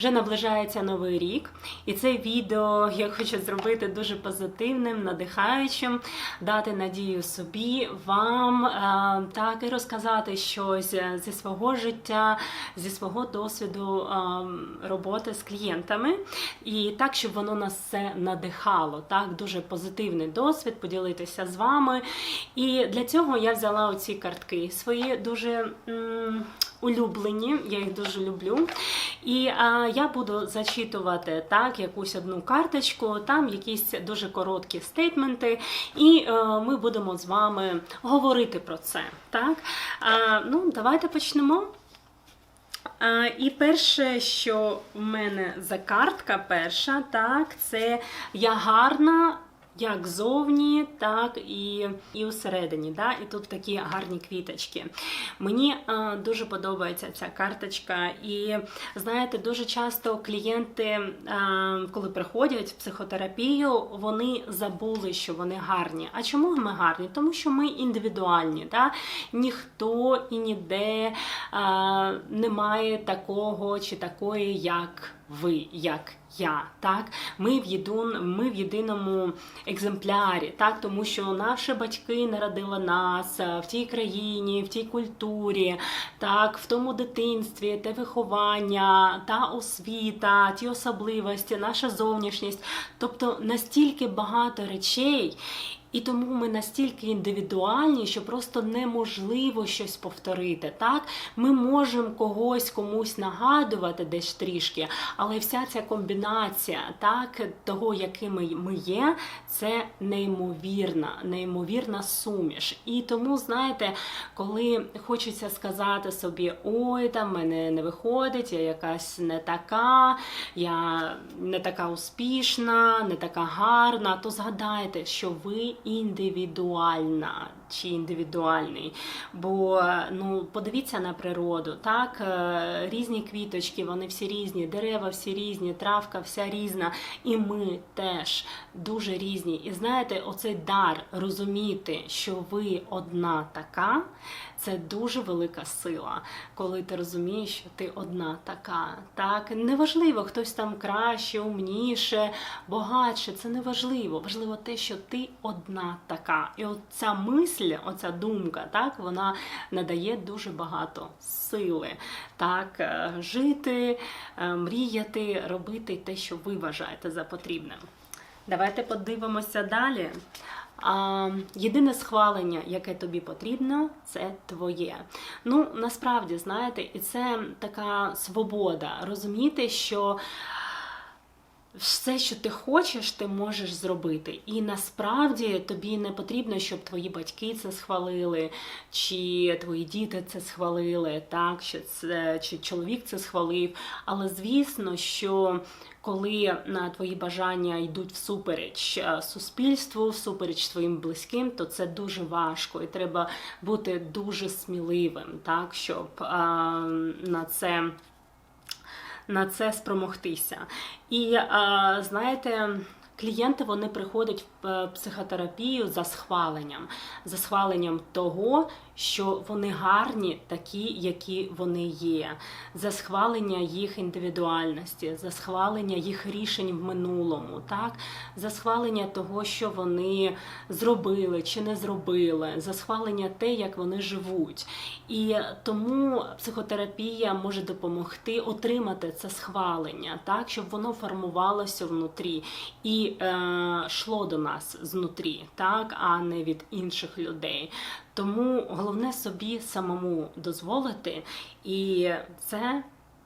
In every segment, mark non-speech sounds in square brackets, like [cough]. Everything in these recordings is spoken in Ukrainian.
Вже наближається новий рік, і це відео я хочу зробити дуже позитивним, надихаючим, дати надію собі, вам е, так і розказати щось зі свого життя, зі свого досвіду е, роботи з клієнтами, і так, щоб воно нас все надихало. Так, дуже позитивний досвід, поділитися з вами. І для цього я взяла оці картки свої дуже. м, Улюблені, я їх дуже люблю. І а, я буду зачитувати так якусь одну карточку, там якісь дуже короткі стейтменти, і е, ми будемо з вами говорити про це. Так? А, ну, давайте почнемо. А, і перше, що в мене за картка перша, так, це я гарна. Як зовні, так і і всередині. Да? І тут такі гарні квіточки. Мені е, дуже подобається ця карточка. І знаєте, дуже часто клієнти, е, коли приходять в психотерапію, вони забули, що вони гарні. А чому ми гарні? Тому що ми індивідуальні. Да? Ніхто і ніде е, немає такого чи такої, як ви, як я. Так? Ми в єдин, ми в єдиному екземплярі, так? тому що наші батьки народили нас е, в тій країні, в тій культурі, так, в тому дитинстві, те виховання, та освіта, ті особливості, наша зовнішність. Тобто настільки багато речей. І тому ми настільки індивідуальні, що просто неможливо щось повторити. Так, ми можемо когось комусь нагадувати десь трішки, але вся ця комбінація так, того, якими ми є, це неймовірна, неймовірна суміш. І тому, знаєте, коли хочеться сказати собі, ой, там мене не виходить, я якась не така, я не така успішна, не така гарна, то згадайте, що ви індивідуальна чи індивідуальний. Бо ну, подивіться на природу, так, е, різні квіточки, вони всі різні, дерева всі різні, травка вся різна, і ми теж дуже різні. І знаєте, оцей дар розуміти, що ви одна така, це дуже велика сила, коли ти розумієш, що ти одна така. Так, неважливо, хтось там краще, умніше, багатше. Це не важливо. Важливо те, що ти одна така. І от ця мисль, оця думка, так, вона надає дуже багато сили. Так, е, жити, е, мріяти, робити те, що ви вважаєте за потрібне. Давайте подивимося далі. А, Єдине схвалення, яке тобі потрібно, це твоє. Ну, насправді, знаєте, і це така свобода. Розуміти, що все, що ти хочеш, ти можеш зробити. І насправді тобі не потрібно, щоб твої батьки це схвалили, чи твої діти це схвалили, так, що це, чи чоловік це схвалив. Але звісно, що коли на твої бажання йдуть всупереч е, суспільству, всупереч твоїм близьким, то це дуже важко, і треба бути дуже сміливим, так, щоб а, на це. На це спромогтися. І знаєте, клієнти вони приходять в психотерапію за схваленням, за схваленням того, що вони гарні, такі, які вони є, за схвалення їх індивідуальності, за схвалення їх рішень в минулому, так, за схвалення того, що вони зробили чи не зробили, за схвалення те, як вони живуть. І тому психотерапія може допомогти отримати це схвалення, так, щоб воно формувалося внутрі. І е, йшло до нас знутрі, так, а не від інших людей. Тому головне собі самому дозволити, і це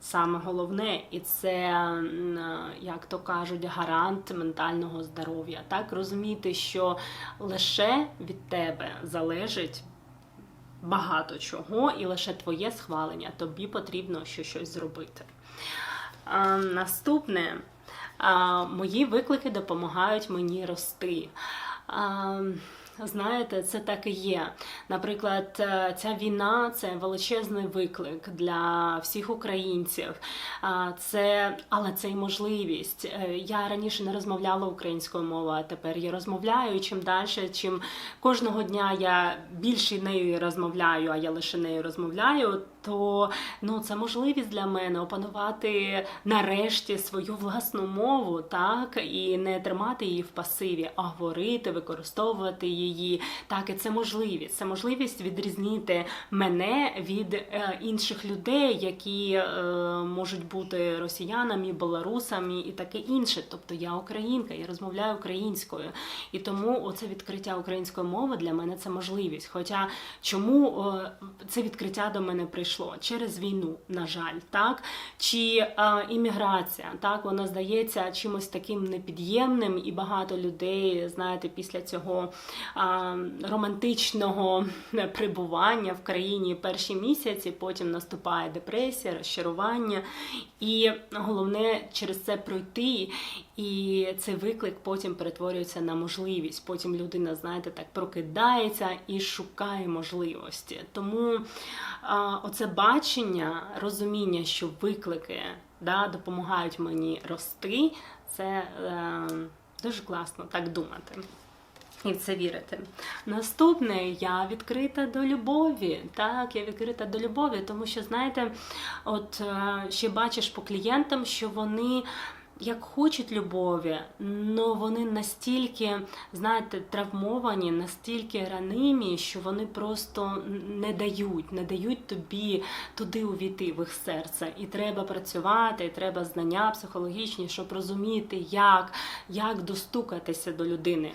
саме головне, і це, як то кажуть, гарант ментального здоров'я. Так розуміти, що лише від тебе залежить. Багато чого, і лише твоє схвалення, тобі потрібно ще щось зробити. А, Наступне, мої виклики допомагають мені рости. Знаєте, це так і є. Наприклад, е, ця війна це величезний виклик для всіх українців. Це, але це й можливість. Е, я раніше не розмовляла українською мовою, а тепер я розмовляю. І чим далі, чим кожного дня я більше нею розмовляю, а я лише нею розмовляю, то ну, це можливість для мене опанувати нарешті свою власну мову, так, і не тримати її в пасиві, а говорити, використовувати її. Так, і це можливість. Це можливість відрізнити мене від е, інших людей, які е, можуть бути росіянами, білорусами і таке інше. Тобто я українка, я розмовляю українською. І тому оце відкриття української мови для мене це можливість. Хоча чому е, це відкриття до мене прийшло? Через війну, на жаль, так? Чи е, імміграція, так, вона здається чимось таким непід'ємним, і багато людей, знаєте, після цього е, романтичного [laughs] прибування в країні перші місяці, потім наступає депресія, розчарування. І головне через це пройти. І цей виклик потім перетворюється на можливість. Потім людина, знаєте, так прокидається і шукає можливості. Тому а, оце бачення, розуміння, що виклики да, допомагають мені рости, це е, дуже класно так думати. І в це вірити. Наступне, я відкрита до любові. Так, я відкрита до любові, тому що, знаєте, от е, ще бачиш по клієнтам, що вони як хочуть любові, але вони настільки, знаєте, травмовані, настільки ранимі, що вони просто не дають, не дають тобі туди увійти в їх серце. І треба працювати, і треба знання психологічні, щоб розуміти, як, як достукатися до людини.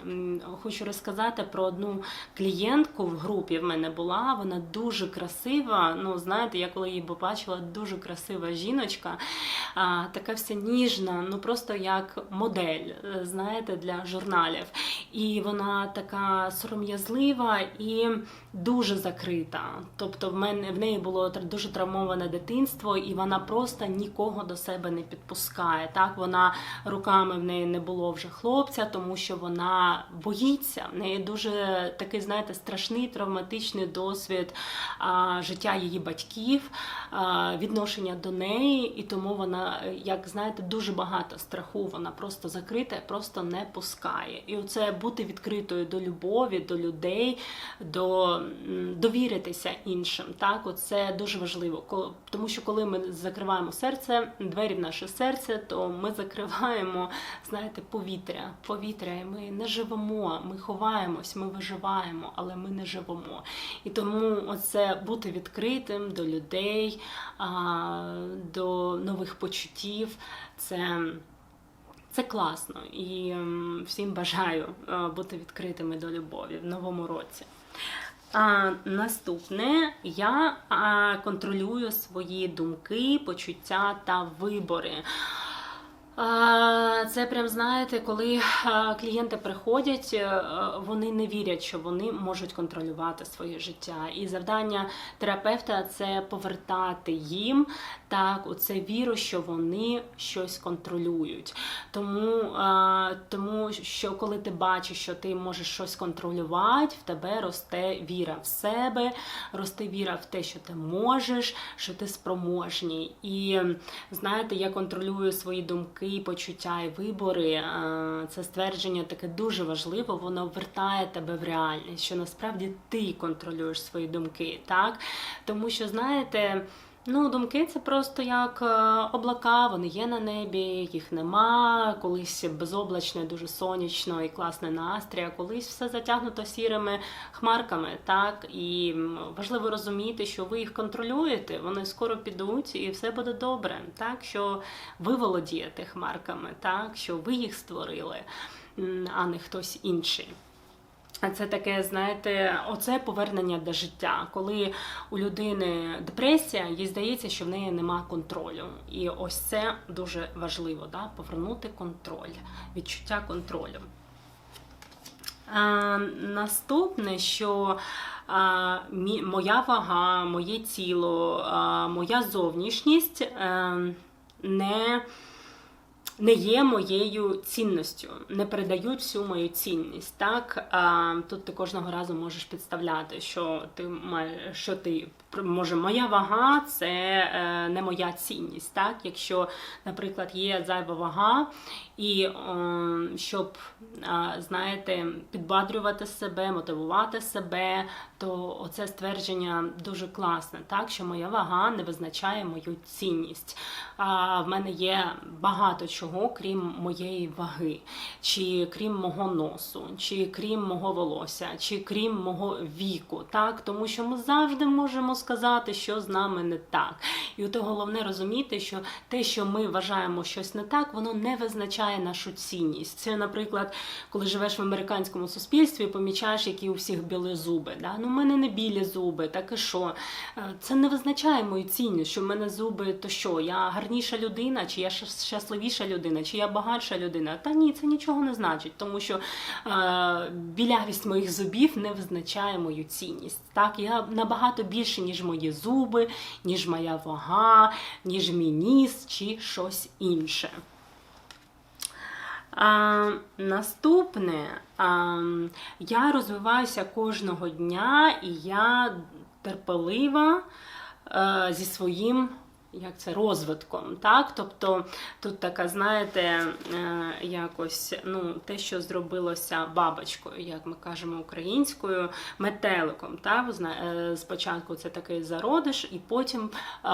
Хочу розказати про одну клієнтку в групі. В мене була, вона дуже красива. Ну, знаєте, я коли її побачила, дуже красива жіночка, така вся ніжна ну просто як модель, е, знаєте, для журналів. І вона така сором'язлива і дуже закрита. Тобто, в мене в неї було дуже травмоване дитинство, і вона просто нікого до себе не підпускає. Так, вона руками в неї не було вже хлопця, тому що вона боїться. В неї дуже такий, знаєте, страшний травматичний досвід а, життя її батьків, а, відношення до неї, і тому вона, як знаєте, дуже багато багато страху, вона просто закрита, просто не пускає. І оце бути відкритою до любові, до людей, до довіритися іншим. Так, оце дуже важливо. Тому що коли ми закриваємо серце, двері в наше серце, то ми закриваємо, знаєте, повітря. Повітря, і ми не живемо, ми ховаємось, ми виживаємо, але ми не живемо. І тому оце бути відкритим до людей, до нових почуттів. Це це класно і ем, всім бажаю е, бути відкритими до любові в новому році. А, Наступне я контролюю свої думки, почуття та вибори. Це прям знаєте, коли клієнти приходять, е, вони не вірять, що вони можуть контролювати своє життя. І завдання терапевта це повертати їм так, оце віру, що вони щось контролюють. Тому, тому що коли ти бачиш, що ти можеш щось контролювати, в тебе росте віра в себе, росте віра в те, що ти можеш, що ти спроможній. І знаєте, я контролюю свої думки думки, почуття і вибори, це ствердження таке дуже важливо, воно вертає тебе в реальність, що насправді ти контролюєш свої думки, так? Тому що, знаєте. Ну, думки це просто як е, облака, вони є на небі, їх нема. Колись безоблачно, дуже сонячно і класний настрій, а колись все затягнуто сірими хмарками. Так і важливо розуміти, що ви їх контролюєте, вони скоро підуть, і все буде добре. Так, що ви володієте хмарками, так що ви їх створили, а не хтось інший. Це таке, знаєте, оце повернення до життя, коли у людини депресія, їй здається, що в неї нема контролю. І ось це дуже важливо, да? повернути контроль, відчуття контролю. А, Наступне, що а, моя вага, моє тіло, а, моя зовнішність а, ем, не не є моєю цінністю, не передають всю мою цінність. Так а, тут ти кожного разу можеш підставляти, що ти маєш, що ти може, моя вага це е, не моя цінність. Так, якщо, наприклад, є зайва вага, і е, щоб знаєте, підбадрювати себе, мотивувати себе, то оце ствердження дуже класне, так що моя вага не визначає мою цінність. А в мене є багато чого, крім моєї ваги, чи крім мого носу, чи крім мого волосся, чи крім мого віку. Так, тому що ми завжди можемо сказати, що з нами не так. І от головне розуміти, що те, що ми вважаємо щось не так, воно не визначає нашу цінність. Це, наприклад, коли живеш в американському суспільстві, помічаєш, які у всіх біли зуби. Да? Ну, в мене не білі зуби, так і що? Е, Це не визначає мою цінність, що в мене зуби, то що? Я гарніша людина, чи я щасливіша людина, чи я багатша людина. Та ні, це нічого не значить, тому що е, білявість моїх зубів не визначає мою цінність. Так, я набагато більше, ніж мої зуби, ніж моя вага, ніж мій ніс, чи щось інше. А, наступне, а, я розвиваюся кожного дня, і я терпелива е, зі своїм як це, розвитком. Так? Тобто тут така, знаєте, е, якось ну, те, що зробилося бабочкою, як ми кажемо українською, метеликом. Так? Е, Спочатку це такий зародиш, і потім е,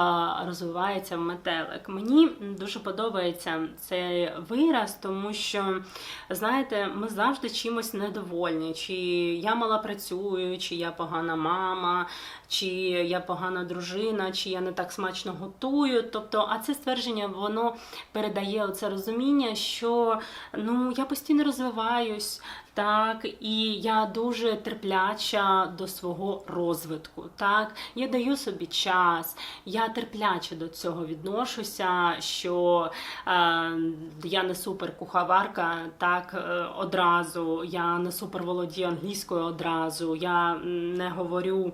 розвивається метелик. Мені дуже подобається цей вираз, тому що, знаєте, ми завжди чимось недовольні. Чи я мало працюю, чи я погана мама, чи я погана дружина, чи я не так смачно готую. Тобто, а це ствердження воно передає це розуміння, що ну я постійно розвиваюсь. Так, і я дуже терпляча до свого розвитку. Так, я даю собі час, я терпляче до цього відношуся, що е, я не супер куховарка, так е, одразу, я не супер володію англійською одразу, я не говорю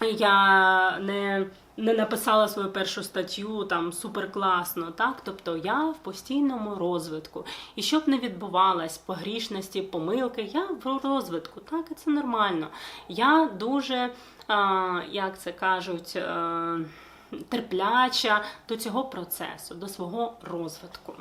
я не, не написала свою першу статтю там супер класно, так? Тобто я в постійному розвитку. І щоб не відбувалось погрішності, помилки, я в розвитку, так, і це нормально. Я дуже, а, як це кажуть, а, терпляча до цього процесу, до свого розвитку.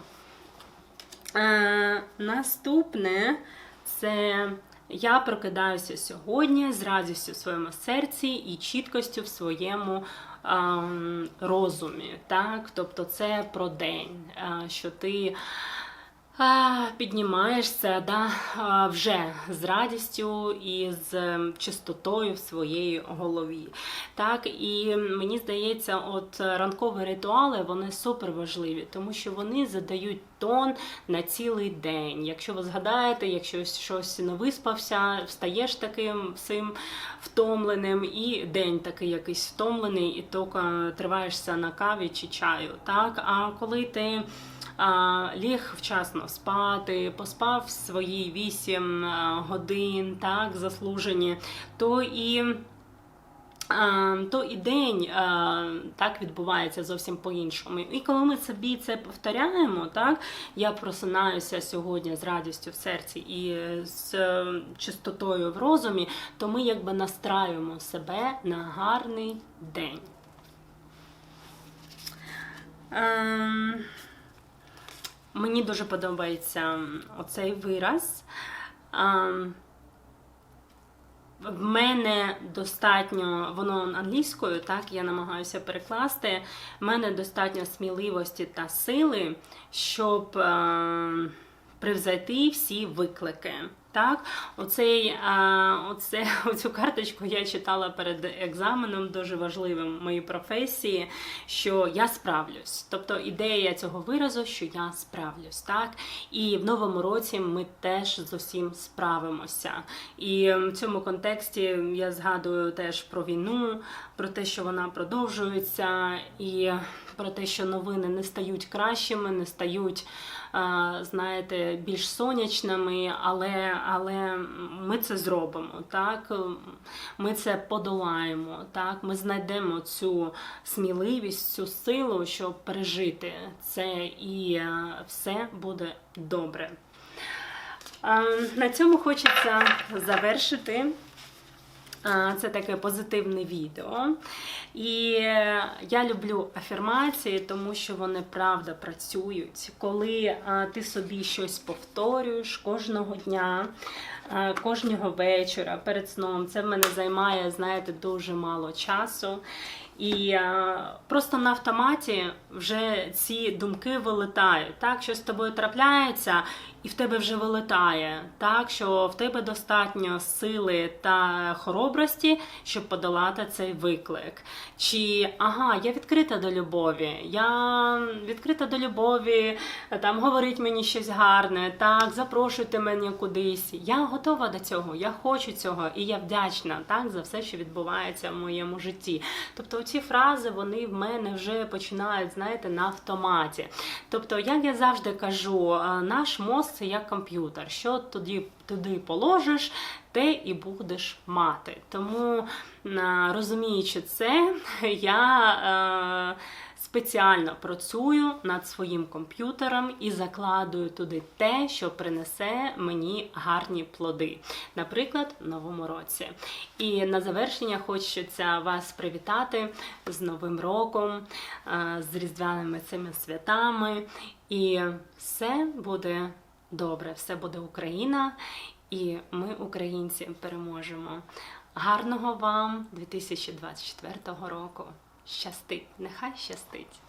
Е, наступне це я прокидаюся сьогодні з радістю в своєму серці і чіткостю в своєму ем, розумі. Так? Тобто це про день, е, що ти. Піднімаєшся да, вже з радістю і з ем, чистотою в своїй голові. Так, і мені здається, от ранкові ритуали вони супер важливі, тому що вони задають тон на цілий день. Якщо ви згадаєте, якщо щось не виспався, встаєш таким всім втомленим, і день такий якийсь втомлений, і тільки триваєшся на каві чи чаю. Так, а коли ти ліг вчасно спати, поспав свої 8 годин, так, заслужені, то і. а, То і день так відбувається зовсім по-іншому. І коли ми собі це повторяємо, так я просинаюся сьогодні з радістю в серці і з е, чистотою в розумі, то ми якби настраюємо себе на гарний день. Мені дуже подобається оцей вираз. В мене достатньо, воно англійською, так, я намагаюся перекласти. В мене достатньо сміливості та сили, щоб е, привзайти всі виклики. Так, оцей, а, оце, [laughs] оцю карточку я читала перед екзаменом, дуже важливим в моїй професії, що я справлюсь. Тобто ідея цього виразу, що я справлюсь. Так? І в новому році ми теж з усім справимося. І в цьому контексті я згадую теж про війну, про те, що вона продовжується, і про те, що новини не стають кращими, не стають. Знаєте, більш сонячними, але але ми це зробимо. Так? Ми це подолаємо. Так? Ми знайдемо цю сміливість, цю силу, щоб пережити це, і е, все буде добре. Е, На цьому хочеться завершити. Це таке позитивне відео. І я люблю афірмації, тому що вони правда працюють. Коли ти собі щось повторюєш кожного дня, кожного вечора перед сном, це в мене займає, знаєте, дуже мало часу. І просто на автоматі вже ці думки вилетають. Так, що з тобою трапляється, і в тебе вже вилетає. Так, що в тебе достатньо сили та хоробрості, щоб подолати цей виклик. Чи ага, я відкрита до любові, я відкрита до любові, там говорить мені щось гарне, так, запрошуйте мене кудись. Я готова до цього, я хочу цього, і я вдячна так, за все, що відбувається в моєму житті. Тобто ці фрази вони в мене вже починають, знаєте, на автоматі. Тобто, як я завжди кажу, е, наш мозк це як комп'ютер. Що тоді туди положиш, те і будеш мати. Тому, е, розуміючи це, [laughs] я. Е, Спеціально працюю над своїм комп'ютером і закладую туди те, що принесе мені гарні плоди, наприклад, в новому році. І на завершення хочеться вас привітати з Новим роком, е, з різдвяними цими святами. І все буде добре, все буде Україна, і ми, українці, переможемо. Гарного вам 2024 року! Щастить, нехай щастить!